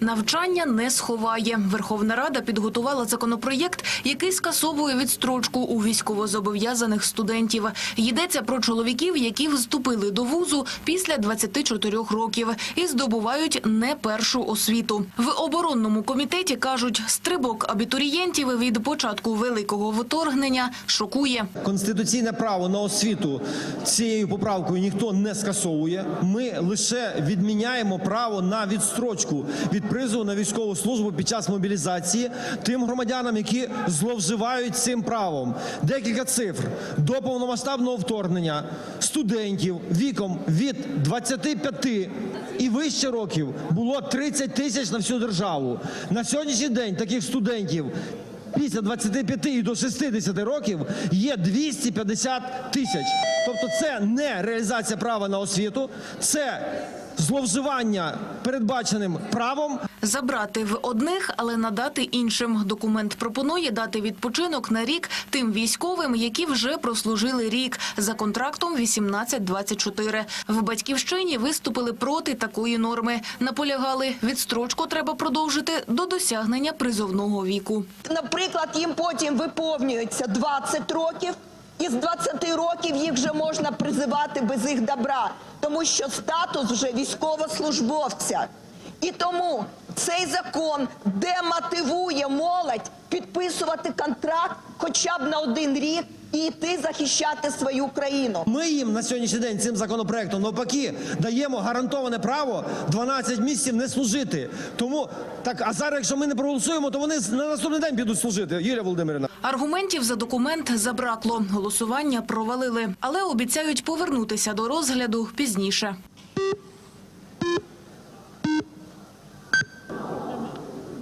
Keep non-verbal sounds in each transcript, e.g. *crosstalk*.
Навчання не сховає. Верховна Рада підготувала законопроєкт, який скасовує відстрочку у військовозобов'язаних студентів. Йдеться про чоловіків, які вступили до вузу після 24 років і здобувають не першу освіту. В оборонному комітеті кажуть, стрибок абітурієнтів від початку великого вторгнення шокує. Конституційне право на освіту цією поправкою ніхто не скасовує. Ми лише відміняємо право на відстрочку від призову на військову службу під час мобілізації тим громадянам, які зловживають цим правом. Декілька цифр до повномасштабного вторгнення студентів віком від 25 і вище років було 30 тисяч на всю державу. На сьогоднішній день таких студентів після 25 і до 60 років є 250 тисяч. Тобто це не реалізація права на освіту, це зловживання передбаченим правом. Забрати в одних, але надати іншим. Документ пропонує дати відпочинок на рік тим військовим, які вже прослужили рік за контрактом 18-24. В батьківщині виступили проти такої норми. Наполягали, відстрочку треба продовжити до досягнення призовного віку. Наприклад, їм потім виповнюється 20 років, і з 20 років їх вже можна призивати без їх добра, тому що статус вже військовослужбовця. І тому цей закон демотивує молодь підписувати контракт хоча б на один рік і йти захищати свою країну. Ми їм на сьогоднішній день цим законопроектом навпаки даємо гарантоване право 12 місяців не служити. Тому так, а зараз, якщо ми не проголосуємо, то вони на наступний день підуть служити. Юлія Володимирівна. Аргументів за документ забракло. Голосування провалили, але обіцяють повернутися до розгляду пізніше.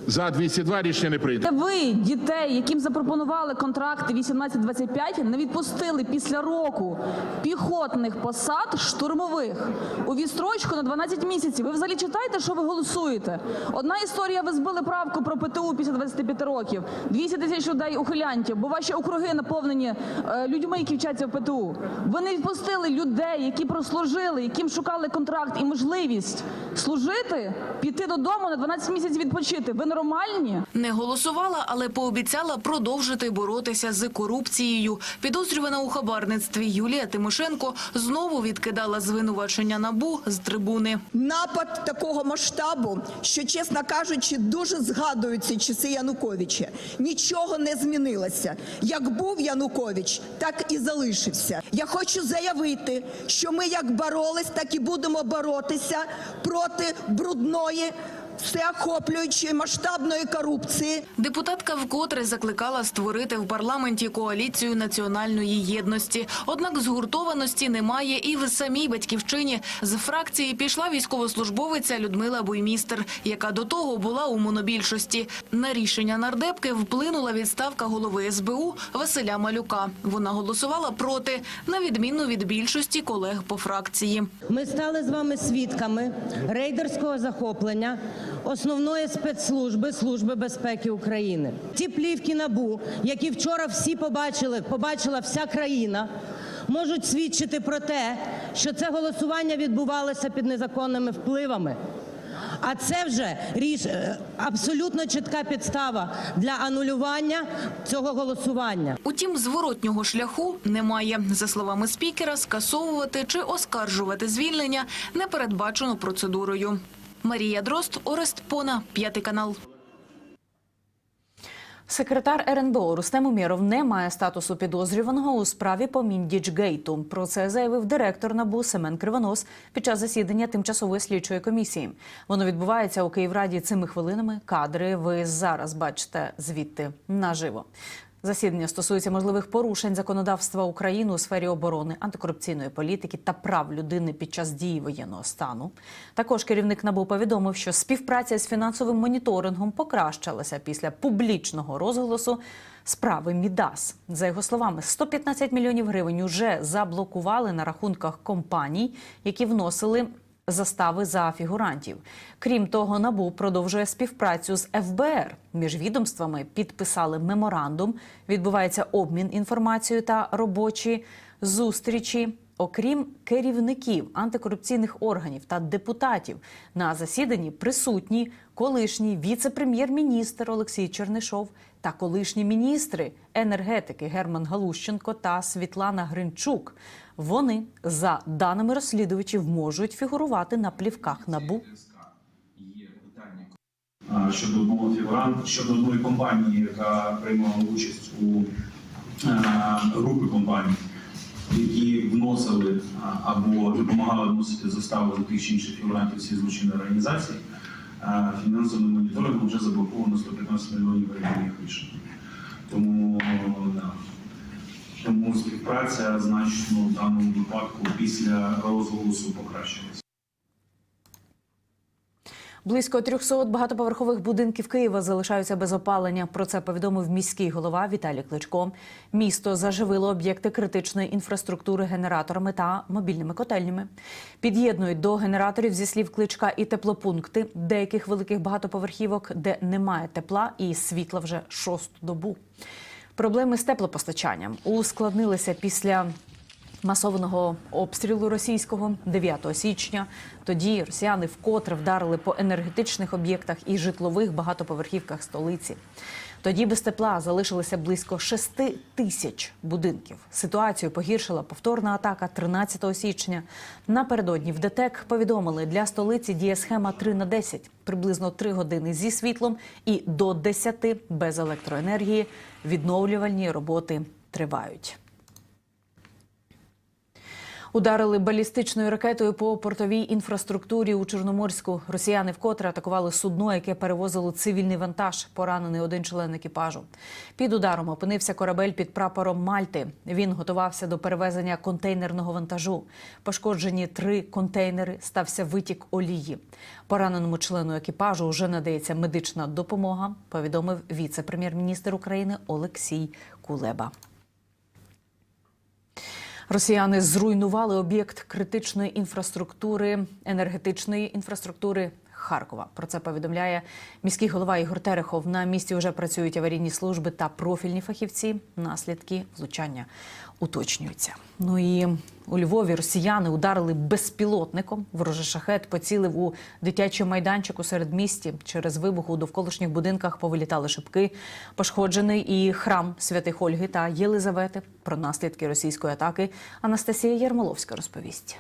За 202 рішення не прийнято. Ви дітей, яким запропонували контракти 18-25, не відпустили після року піхотних посад штурмових у відстрочку на 12 місяців. Ви взагалі читаєте, що ви голосуєте? Одна історія, ви збили правку про ПТУ після 25 років. 200 тисяч людей ухилянтів, бо ваші округи наповнені е, людьми, які вчаться в ПТУ. Ви не відпустили людей, які прослужили, яким шукали контракт і можливість служити, піти додому на 12 місяців відпочити. Ви нормальні? Не голосувала, але пообіцяла продовжити боротися з корупцією. Підозрювана у хабарництві Юлія Тимошенко знову відкидала звинувачення набу з трибуни. Напад такого масштабу, що, чесно кажучи, дуже згадують ці часи Януковича. Нічого не змінилося. Як був Янукович, так і залишився. Я хочу заявити, що ми як боролись, так і будемо боротися проти брудної, всеохоплюючої масштабної корупції. Депутатка вкотре закликала створити в парламенті коаліцію національної єдності. Однак згуртованості немає і в самій батьківщині. З фракції пішла військовослужбовиця Людмила Буймістер, яка до того була у монобільшості. На рішення нардепки вплинула відставка голови СБУ Василя Малюка. Вона голосувала проти, на відміну від більшості колег по фракції. Ми стали з вами свідками рейдерського захоплення основної спецслужби Служби безпеки України. Ті плівки набу, які вчора всі побачили, побачила вся країна. Можуть свідчити про те, що це голосування відбувалося під незаконними впливами. А це вже ріш е, абсолютно чітка підстава для анулювання цього голосування. Утім, зворотнього шляху немає. За словами спікера, скасовувати чи оскаржувати звільнення не передбачено процедурою. Марія Дрозд, Орест Пона, п'ятий канал. Секретар РНБО Рустем Умєров не має статусу підозрюваного у справі по Міндічгейту. Про це заявив директор НАБУ Семен Кривонос під час засідання тимчасової слідчої комісії. Воно відбувається у Київраді цими хвилинами. Кадри ви зараз бачите звідти наживо. Засідання стосується можливих порушень законодавства України у сфері оборони, антикорупційної політики та прав людини під час дії воєнного стану. Також керівник НАБУ повідомив, що співпраця з фінансовим моніторингом покращилася після публічного розголосу справи Мідас. За його словами, 115 мільйонів гривень уже заблокували на рахунках компаній, які вносили застави за фігурантів. Крім того, набу продовжує співпрацю з ФБР. Між відомствами підписали меморандум. Відбувається обмін інформацією та робочі зустрічі. Окрім керівників антикорупційних органів та депутатів, на засіданні присутні колишній віце-прем'єр-міністр Олексій Чернишов та колишні міністри енергетики Герман Галущенко та Світлана Гринчук. Вони, за даними розслідувачів, можуть фігурувати на плівках набу. Щодо одного фігуранта, щодо одної компанії, яка приймала участь у е, групи компаній, які вносили або допомагали вносити застави за тих чи інших фігурантів цієї злочинної організації. Фінансовим моніторингом вже заблоковано 115 мільйонів гривень їх рішень. Тому, да. Тому співпраця значно в даному випадку після розголосу покращилася. Близько 300 багатоповерхових будинків Києва залишаються без опалення. Про це повідомив міський голова Віталій Кличко. Місто заживило об'єкти критичної інфраструктури генераторами та мобільними котельнями. Під'єднують до генераторів зі слів кличка і теплопункти деяких великих багатоповерхівок, де немає тепла і світла вже шосту добу. Проблеми з теплопостачанням ускладнилися після масованого обстрілу російського 9 січня. Тоді росіяни вкотре вдарили по енергетичних об'єктах і житлових багатоповерхівках столиці. Тоді без тепла залишилося близько 6 тисяч будинків. Ситуацію погіршила повторна атака 13 січня. Напередодні в ДТЕК повідомили, для столиці діє схема 3 на 10, приблизно 3 години зі світлом і до 10 без електроенергії. Відновлювальні роботи тривають. Ударили балістичною ракетою по портовій інфраструктурі у Чорноморську. Росіяни вкотре атакували судно, яке перевозило цивільний вантаж. Поранений один член екіпажу. Під ударом опинився корабель під прапором Мальти. Він готувався до перевезення контейнерного вантажу. Пошкоджені три контейнери. Стався витік олії. Пораненому члену екіпажу вже надається медична допомога. Повідомив віце-прем'єр-міністр України Олексій Кулеба. Росіяни зруйнували об'єкт критичної інфраструктури, енергетичної інфраструктури Харкова. Про це повідомляє міський голова Ігор Терехов. На місці вже працюють аварійні служби та профільні фахівці. Наслідки влучання уточнюються. Ну і у Львові росіяни ударили безпілотником. Ворожий шахет поцілив у дитячий майданчик у середмісті. Через вибух у довколишніх будинках повилітали шибки. Пошкоджений і храм святих Ольги та Єлизавети. Про наслідки російської атаки Анастасія Ярмоловська розповість.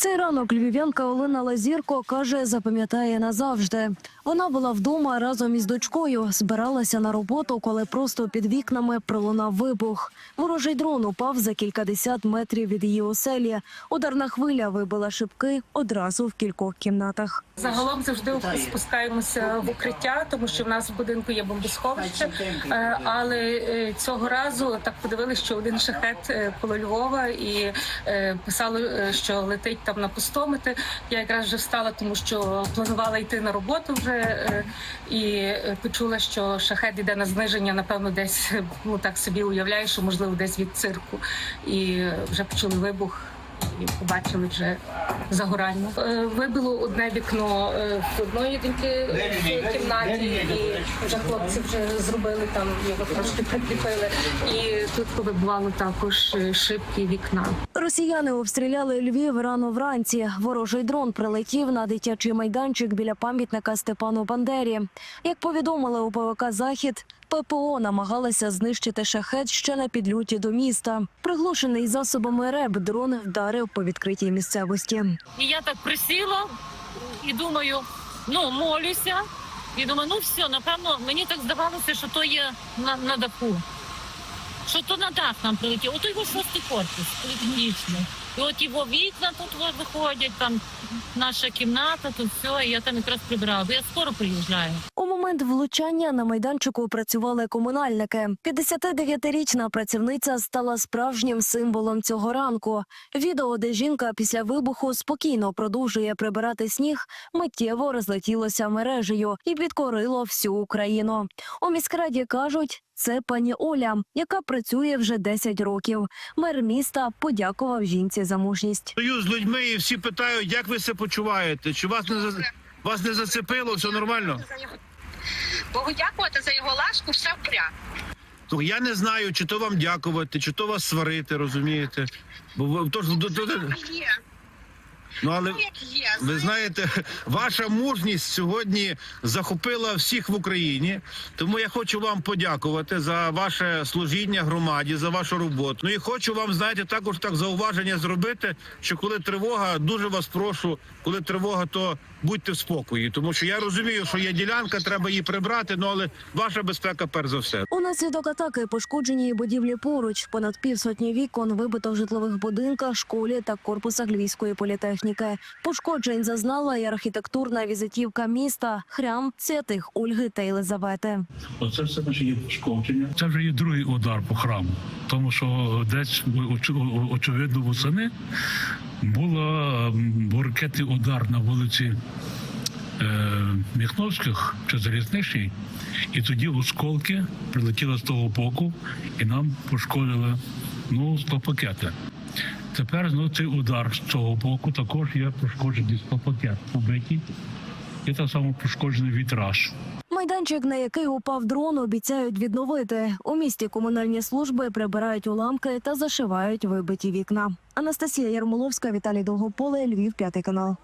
Цей ранок львів'янка Олена Лазірко каже, запам'ятає назавжди. Вона була вдома разом із дочкою, збиралася на роботу, коли просто під вікнами пролунав вибух. Ворожий дрон упав за кількадесят метрів від її оселі. Ударна хвиля вибила шибки одразу в кількох кімнатах. Загалом завжди спускаємося в укриття, тому що в нас в будинку є бомбосховище. Е, Але е, цього разу так подивилися, що один шахет е, коло Львова і писало, що летить там на пустомети. Я якраз вже встала, тому що планувала йти на роботу вже і почула, що шахет йде на зниження. Напевно, десь ну так собі уявляю, що можливо десь від цирку. І вже почули вибух і побачили вже загорання. Е, Вибило одне вікно е, в одної доньки в кімнаті, і вже хлопці вже зробили там його трошки прикріпили. І тут повибивало також е, шибки вікна. Росіяни обстріляли Львів рано вранці. Ворожий дрон прилетів на дитячий майданчик біля пам'ятника Степану Бандері. Як повідомили у ПВК Захід, ППО намагалися знищити шахет ще на підльоті до міста. Приглушений засобами РЕБ дрон вдарив по відкритій місцевості. І я так присіла і думаю, ну молюся. І думаю, ну все, напевно, мені так здавалося, що то є на, на даху. Що то на дах нам прилетіло. Ото його шостий корпус, політехнічний. І от його вікна тут виходять, там наша кімната, тут все, і я там якраз прибирала, я скоро приїжджаю. У момент влучання на майданчику працювали комунальники. 59-річна працівниця стала справжнім символом цього ранку. Відео, де жінка після вибуху спокійно продовжує прибирати сніг, миттєво розлетілося мережею і підкорило всю Україну. У міськраді кажуть. Це пані Оля, яка працює вже 10 років. Мер міста подякував жінці за мужність. Стою з людьми і всі питають, як ви себе почуваєте? Чи вас не за- вас не зацепило? Все нормально? Богу дякувати за його ласку, все в порядку. Ну, я не знаю, чи то вам дякувати, чи то вас сварити, розумієте? Бо ви то ж до- до- до- Ну але ви знаєте, *laughs* ваша мужність сьогодні захопила всіх в Україні. Тому я хочу вам подякувати за ваше служіння громаді, за вашу роботу. Ну і хочу вам, знаєте, також так зауваження зробити, що коли тривога, дуже вас прошу, коли тривога, то будьте в спокої, тому що я розумію, що є ділянка, треба її прибрати. Ну але ваша безпека перш за все. Унаслідок атаки пошкоджені і будівлі поруч. Понад півсотні вікон вибито в житлових будинках, школі та корпусах Львівської політехніки. Пошкоджень зазнала і архітектурна візитівка міста, храм святих Ольги та Єлизавети. Оце все наше є пошкодження. Це вже є другий удар по храму, тому що десь оч- очевидно восени було м, ракетний удар на вулиці е, Міхновських чи залізничній, і тоді осколки прилетіли з того боку і нам пошкодили ну, склопакети. Тепер ну, цей удар з цього боку також є пошкоджений склопакет побитий, і так само пошкоджений вітраж. Майданчик, на який упав дрон, обіцяють відновити. У місті комунальні служби прибирають уламки та зашивають вибиті вікна. Анастасія Ярмоловська, Віталій Довгополе, Львів, п'ятий канал.